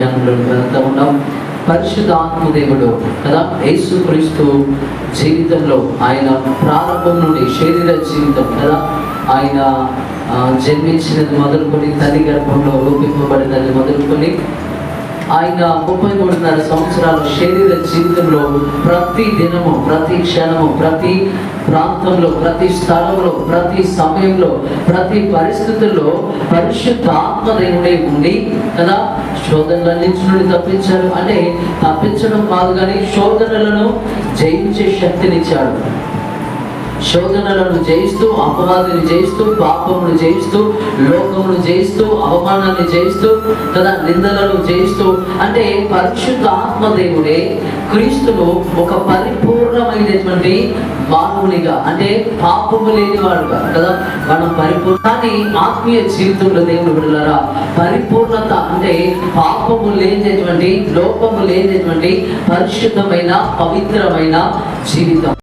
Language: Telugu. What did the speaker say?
జ్ఞానంలో వెళ్తా ఉన్నాం పరిశుద్ధాత్మ దేవుడు కదా? యేసు క్రీస్తు జీవితంలో ఆయన ప్రారంభం నుండి శరీర జీవితం కదా? ఆయన జన్మించినది మొదలుకొని తల్లి గర్భంలో రూపింపబడినది మొదలుకొని ఆయన ముప్పై మూడున్నర సంవత్సరాల శరీర జీవితంలో ప్రతి దినము ప్రతి క్షణము ప్రతి ప్రాంతంలో ప్రతి స్థలంలో ప్రతి సమయంలో ప్రతి పరిస్థితుల్లో పరిశుద్ధ ఆత్మదేవుడే ఉండి కదా? శోధనలన్నింటి నుండి తప్పించారు. అంటే తప్పించడం కాదు కానీ శోధనలను జయించే శక్తినిచ్చాడు. శోధనలను జయిస్తూ అపవాదిని జయిస్తూ పాపమును జయిస్తూ లోకమును జయిస్తూ అవమానాన్ని జయిస్తూ కదా నిందలను జయిస్తూ అంటే పరిశుద్ధ ఆత్మదేవుడే క్రీస్తును ఒక పరిపూర్ణమైనటువంటి మానవునిగా అంటే పాపము లేనివాడుగా కదా? మనం పరిపూర్ణ కానీ ఆత్మీయ జీవితంలో దేవుడు విడుదలరా పరిపూర్ణత అంటే పాపము లేనటువంటి లోపము లేనటువంటి పరిశుద్ధమైన పవిత్రమైన జీవితం.